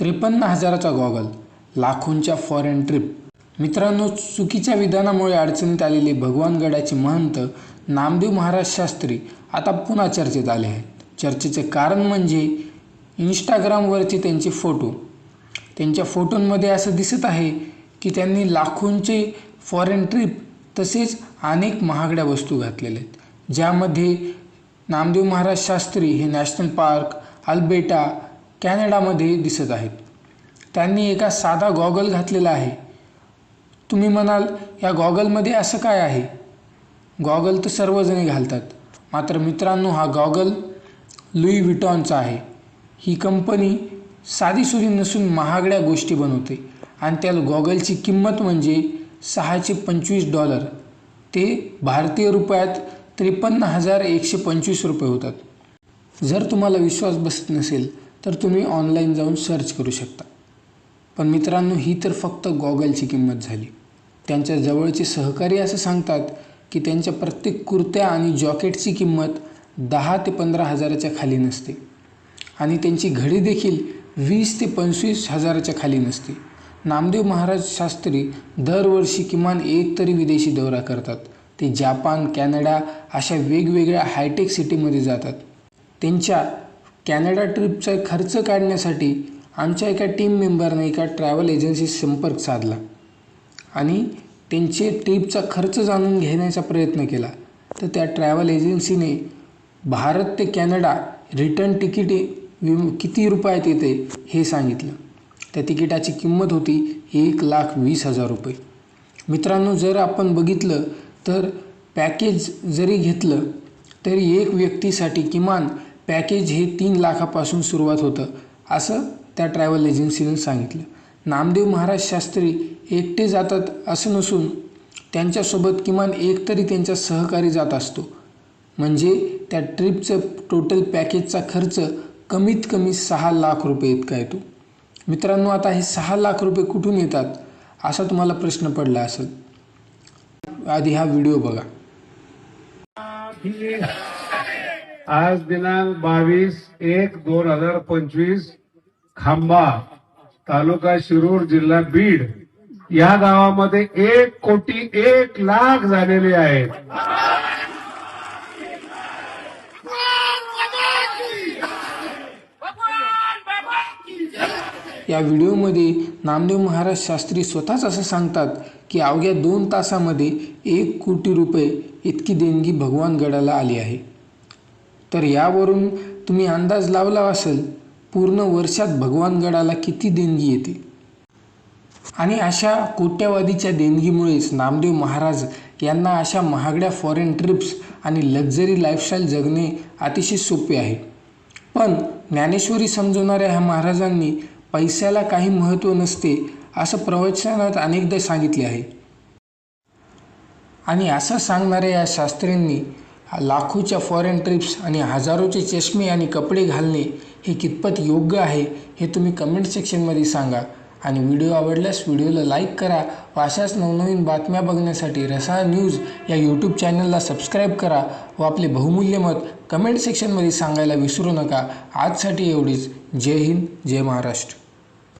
त्रेपन्न हजाराचा गॉगल लाखोंच्या फॉरेन ट्रिप. मित्रांनो चुकीच्या विधानामुळे अडचणीत आलेले भगवानगडाचे महंत नामदेव महाराज शास्त्री आता पुन्हा चर्चेत आले आहेत. चर्चेचे कारण म्हणजे इंस्टाग्रामवरचे त्यांचे फोटो. त्यांच्या फोटोंमध्ये असं दिसत आहे की त्यांनी लाखोंचे फॉरेन ट्रिप तसेच अनेक महागड्या वस्तू घातलेल्या आहेत. ज्यामध्ये नामदेव महाराज शास्त्री हे नॅशनल पार्क अल्बेटा कॅनडामध्ये दिसत आहेत. त्यांनी एका साधा गॉगल घातलेला आहे. तुम्ही म्हणाल या गॉगलमध्ये असं काय आहे? गॉगल तर सर्वजण घालतात. मात्र मित्रांनो हा गॉगल लुई विटॉनचा आहे. ही कंपनी साधीसुधी नसून महागड्या गोष्टी बनवते आणि त्या गॉगलची किंमत म्हणजे सहाशे पंचवीस डॉलर. ते भारतीय रुपयात त्रेपन्न हजार एकशे पंचवीस रुपये होतात. जर तुम्हाला विश्वास बसत नसेल तर तुम्ही ऑनलाईन जाऊन सर्च करू शकता. पण मित्रांनो ही तर फक्त गॉगलची किंमत झाली. त्यांच्या जवळचे सहकारी असं सांगतात की त्यांच्या प्रत्येक कुर्त्या आणि जॉकेटची किंमत दहा ते पंधरा हजाराच्या खाली नसते. आणि त्यांची घडी देखील वीस ते पंचवीस हजाराच्या खाली नसते. नामदेव महाराज शास्त्री दरवर्षी किमान एक तरी विदेशी दौरा करतात. ते जापान कॅनडा अशा वेगवेगळ्या हायटेक सिटीमध्ये जातात. त्यांच्या कॅनडा ट्रिपचा खर्च काढण्यासाठी आमच्या एका टीम मेंबरने एका ट्रॅव्हल एजन्सीशी संपर्क साधला आणि त्यांचे ट्रिपचा खर्च जाणून घेण्याचा प्रयत्न केला. तर त्या ट्रॅव्हल एजन्सीने भारत ते कॅनडा रिटर्न तिकीट विम किती रुपयात येते हे सांगितलं. त्या तिकिटाची किंमत होती एक लाख वीस हजार रुपये. मित्रांनो जर आपण बघितलं तर पॅकेज जरी घेतलं तरी एक व्यक्तीसाठी किमान पॅकेज हे तीन लाखापासून सुरुवात होतं असं त्या ट्रॅव्हल एजन्सीनं सांगितलं. नामदेव महाराज शास्त्री एकटे जातात असं नसून त्यांच्यासोबत किमान एक तरी त्यांचा सहकारी जात असतो. म्हणजे त्या ट्रिपचं टोटल पॅकेजचा खर्च कमीत कमी सहा लाख रुपये इतका येतो. मित्रांनो आता हे सहा लाख रुपये कुठून येतात असा तुम्हाला प्रश्न पडला असेल. आधी हा व्हिडिओ बघा. आज दिनांक बावीस एक दोन हजार पंचवीस खांबा तालुका शिरूर जिल्हा बीड. या गावामध्ये एक कोटी एक लाख झालेले आहेत. या व्हिडिओमध्ये नामदेव महाराज शास्त्री स्वतःच असं सांगतात की अवघ्या दोन तासामध्ये एक कोटी रुपये इतकी देणगी भगवान गडाला आली आहे. तर यावरून तुम्ही अंदाज लावला असेल पूर्ण वर्षात भगवानगडाला किती देणगी येते? आणि अशा कोट्यवादीच्या देणगीमुळेच नामदेव महाराज यांना अशा महागड्या फॉरेन ट्रिप्स आणि लक्झरी लाईफस्टाईल जगणे अतिशय सोपे आहे. पण ज्ञानेश्वरी समजवणाऱ्या ह्या महाराजांनी पैशाला काही महत्त्व नसते असं प्रवचनात अनेकदा सांगितले आहे. आणि असं सांगणाऱ्या या शास्त्रींनी लाखोच्या फॉरेन ट्रिप्स आणि हजारोचे चष्मे आणि कपडे घालणे हे कितपत योग्य आहे हे तुम्ही कमेंट सेक्शनमध्ये सांगा. आणि व्हिडिओ आवडल्यास व्हिडिओला लाईक करा व अशाच नवनवीन बातम्या बघण्यासाठी रसाळ न्यूज या यूट्यूब चॅनलला सबस्क्राईब करा व आपले बहुमूल्य मत कमेंट सेक्शनमध्ये सांगायला विसरू नका. आजसाठी एवढीच. जय हिंद जय महाराष्ट्र.